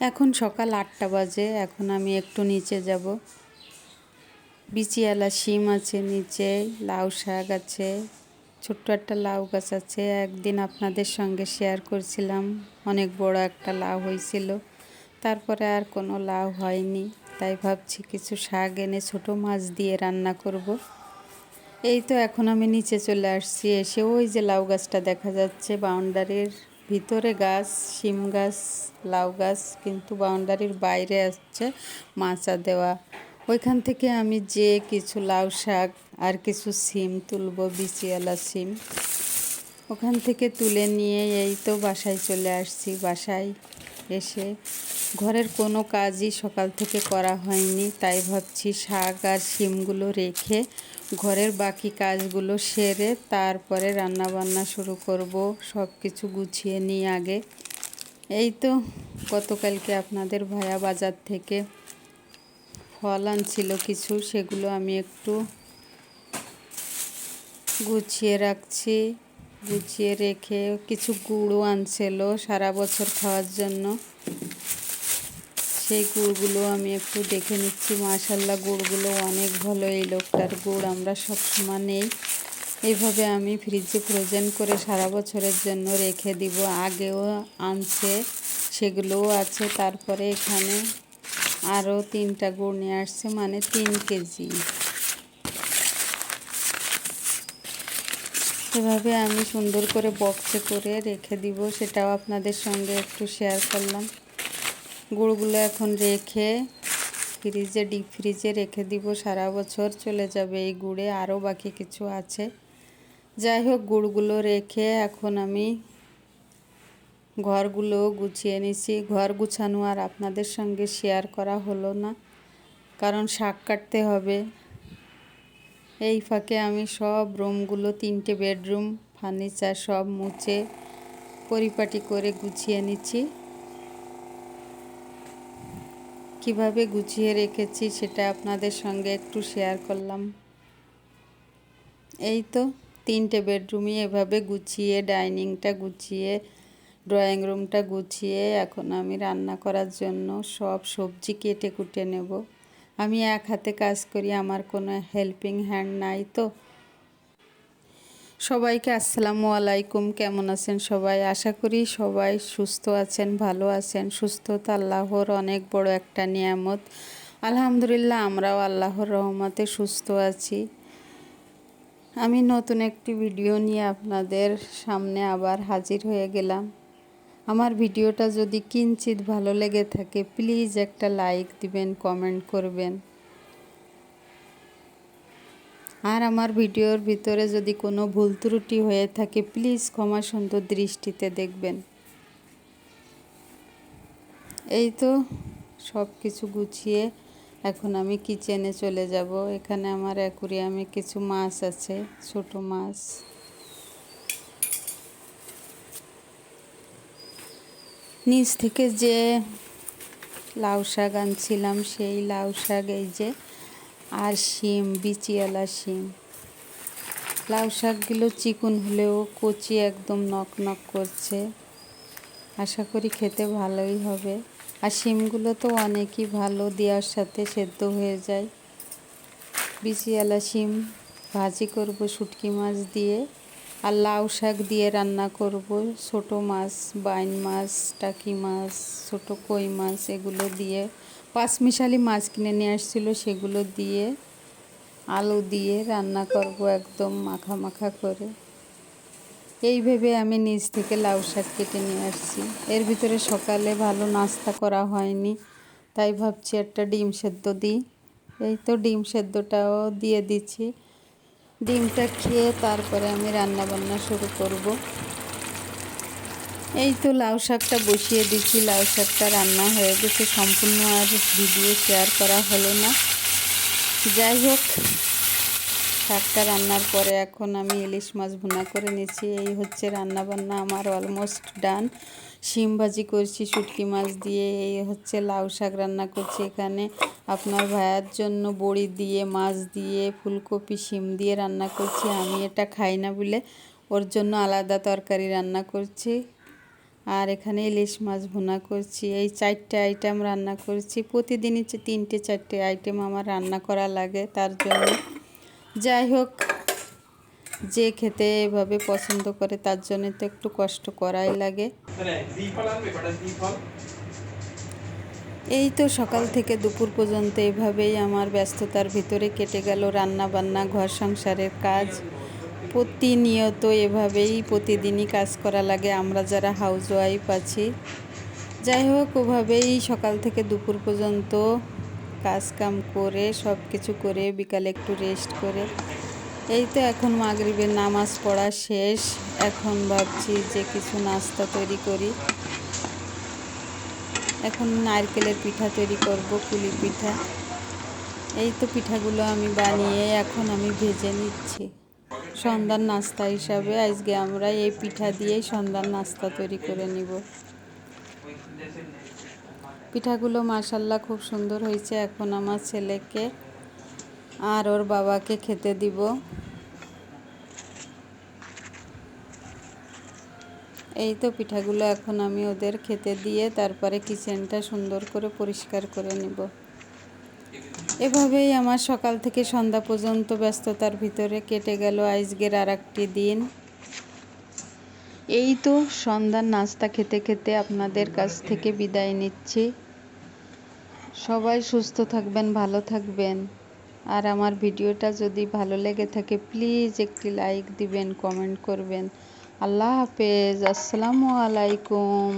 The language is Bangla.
এখন সকাল আটটা বাজে, এখন আমি একটু নিচে যাব। বিচিয়ালা শিম আছে নিচে, লাউ শাক আছে, ছোট্ট একটা লাউ গাছ আছে। একদিন আপনাদের সঙ্গে শেয়ার করছিলাম, অনেক বড় একটা লাউ হয়েছিল। তারপরে আর কোনো লাউ হয়নি, তাই ভাবছি কিছু শাক এনে ছোট মাছ দিয়ে রান্না করব। এই তো এখন আমি নিচে চলে আসছি, এসে ওই যে লাউ গাছটা দেখা যাচ্ছে বাউন্ডারির ভিতরে গাছ, শিম গাছ, লাউ গাছ, কিন্তু বাউন্ডারির বাইরে আসছে মাচা দেওয়া। ওইখান থেকে আমি যে কিছু লাউ শাক আর কিছু সিম তুলব, বিচিয়ালা সিম ওখান থেকে তুলে নিয়ে এই তো বাসায় চলে আসছি। বাসায় এসে ঘরের কোনো কাজই সকাল থেকে করা হয়নি। তাই ভাবছি শাক আর শিমগুলো রেখে ঘরের বাকি কাজগুলো সেরে তারপরে রান্না বান্না শুরু করব সব কিছু গুছিয়ে নিই আগে। এই তো গতকালকে আপনাদের ভায়া বাজার থেকে ফল আনছিল কিছু, সেগুলো আমি একটু গুছিয়ে রাখছি। গুছিয়ে রেখে কিছু গুঁড়ো আনছিল সারা বছর খাওয়ার জন্য। সেই গুড়গুলো আমি একটু দেখে নিচ্ছি। মাশাল্লাহ গুড়গুলো অনেক ভালো। এই লোকটার গুড় আমরা সবসময় নেই। এইভাবে আমি ফ্রিজে ফ্রোজেন করে সারা বছরের জন্য রেখে দিব। আগেও আনছে, সেগুলোও আছে। তারপরে এখানে আরও তিনটা গুড় নিয়ে আসছে মানে তিন কেজি। এভাবে আমি সুন্দর করে বক্সে করে রেখে দিব সেটাও আপনাদের সঙ্গে একটু শেয়ার করলাম। গুড়গুলো এখন রেখে ফ্রিজে ডিপ ফ্রিজে রেখে দিব, সারা বছর চলে যাবে এই গুড়ে, আরও বাকি কিছু আছে। যাই হোক, গুড়গুলো রেখে এখন আমি ঘরগুলো গুছিয়ে নিছি। ঘর গুছানো আর আপনাদের সঙ্গে শেয়ার করা হলো না, কারণ শাক কাটতে হবে। এই ফাঁকে আমি সব রুমগুলো, তিনটে বেডরুম, ফার্নিচার সব মুছে পরিপাটি করে গুছিয়ে নিচ্ছি। কীভাবে গুছিয়ে রেখেছি সেটা আপনাদের সঙ্গে একটু শেয়ার করলাম। এই তো, তিনটে বেডরুমই এভাবে গুছিয়ে, ডাইনিংটা গুছিয়ে, ড্রয়িং রুমটা গুছিয়ে, এখন আমি রান্না করার জন্য সব সবজি কেটে কুটে নেব। আমি এক হাতে কাজ করি, আমার কোনো হেল্পিং হ্যান্ড নাই তো। সবাইকে আসসালামু আলাইকুম, কেমন আছেন সবাই? আশা করি সবাই সুস্থ আছেন, ভালো আছেন। সুস্থতা আল্লাহর অনেক বড় একটা নিয়ামত। আলহামদুলিল্লাহ, আমরাও আল্লাহর রহমতে সুস্থ আছি। আমি নতুন একটি ভিডিও নিয়ে আপনাদের সামনে আবার হাজির হয়ে গেলাম। আমার ভিডিওটা যদি কিঞ্চিত ভালো লেগে থাকে প্লিজ একটা লাইক দিবেন কমেন্ট করবেন। আর আমার ভিডিওর ভিতরে যদি কোনো ভুল ত্রুটি হয়ে থাকে প্লিজ ক্ষমা সুন্দর দৃষ্টিতে দেখবেন। এই তো সব কিছু গুছিয়ে এখন আমি কিচেনে চলে যাব। এখানে আমার অ্যাকুরিয়ামে কিছু মাছ আছে, ছোট মাছ। নিচ থেকে যে লাউ শাক আনছিলাম, সেই লাউ শাক এই যে আর শিম, বিচিয়ালা শিম। লাউ শাকগুলো চিকুন হলেও কচি একদম নক নক করছে। আশা করি খেতে ভালোই হবে। আর শিমগুলো তো অনেকই ভালো, দেওয়ার সাথে সেদ্ধ হয়ে যায়। বিচিয়ালা শিম ভাজি করব শুটকি মাছ দিয়ে। আর লাউ শাক দিয়ে রান্না করব। ছোট মাছ, বাইন মাছ, টাকি মাছ, ছোট কই মাছ এগুলো দিয়ে। পাঁচমিশালি মাছ কিনে নিয়ে আসছিল, সেগুলো দিয়ে আলু দিয়ে রান্না করব একদম মাখা মাখা করে। এই ভেবে আমি নিজ থেকে লাউ শাক কেটে নিয়ে আসছি। এর ভিতরে সকালে ভালো নাস্তা করা হয়নি, তাই ভাবছি একটা ডিম সেদ্ধ দিই। এই তো ডিম সেদ্ধটাও দিয়ে দিচ্ছি। ডিমটা খেয়ে তারপরে আমি রান্না বান্না শুরু করব। এই তো লাউ শাকটা বসিয়ে দিচ্ছি। লাউ শাকটা রান্না হয়ে গেছে। সম্পূর্ণ আর ভিডিও শেয়ার করা হলো না। যাই হোক শাকটা রান্নার পরে এখন আমি ইলিশ মাছ ভুনা করে নিচ্ছি এই হচ্ছে রান্না বান্না আমার অলমোস্ট ডান শিম ভাজি করছি, শুটকি মাছ দিয়ে, এই হচ্ছে লাউ শাক রান্না করছি এখানে। আপনার ভাইয়ার জন্য বড়ি দিয়ে, মাছ দিয়ে, ফুলকপি, শিম দিয়ে রান্না করছি। আমি এটা খাই না বলে ওর জন্য আলাদা তরকারি রান্না করছি। আর এখানে ইলিশ মাছ ভুনা করছি। এই চারটে আইটেম রান্না করছি। প্রতিদিনই তিনটে চারটে আইটেম আমার রান্না করা লাগে তার জন্য। যাই হোক, যে খেতে এভাবে পছন্দ করে তার জন্য তো একটু কষ্ট করাই লাগে। এই তো সকাল থেকে দুপুর পর্যন্ত এভাবেই আমার ব্যস্ততার ভিতরে কেটে গেল রান্না বান্না ঘর সংসারের কাজ। প্রতিনিয়ত এভাবেই প্রতিদিনই কাজ করা লাগে, আমরা যারা হাউস ওয়াইফ আছি। যাই হোক, ওভাবেই সকাল থেকে দুপুর পর্যন্ত কাজ কাম করে সব কিছু করে, বিকালে একটু রেস্ট করে। এই তো এখন মাগরিবের নামাজ পড়া শেষ। এখন ভাবছি যে কিছু নাস্তা তৈরি করি। এখন নারকেলের পিঠা তৈরি করব কুলি পিঠা। এই তো পিঠাগুলো আমি বানিয়ে এখন আমি ভেজে নিচ্ছি। সন্ধ্যার নাস্তা হিসাবে আজকে আমরা এই পিঠা দিয়েই সন্ধ্যার নাস্তা তৈরি করে নিব। পিঠাগুলো মাসাল্লাহ খুব সুন্দর হয়েছে। এখন আমার ছেলেকে আর ওর বাবাকে খেতে দিব। এই তো পিঠাগুলো এখন আমি ওদের খেতে দিয়ে তারপরে কিচেনটা সুন্দর করে পরিষ্কার করে নিব। এভাবেই আমার সকাল থেকে সন্ধ্যা পর্যন্ত ব্যস্ততার ভিতরে কেটে গেল আজকের আর একটি দিন। এই তো সন্ধ্যার নাস্তা খেতে খেতে আপনাদের কাছ থেকে বিদায় নিচ্ছি। সবাই সুস্থ থাকবেন, ভালো থাকবেন। আর আমার ভিডিওটা যদি ভালো লেগে থাকে, প্লিজ একটি লাইক দিবেন, কমেন্ট করবেন। আল্লাহ হাফেজ, আসসালামু আলাইকুম।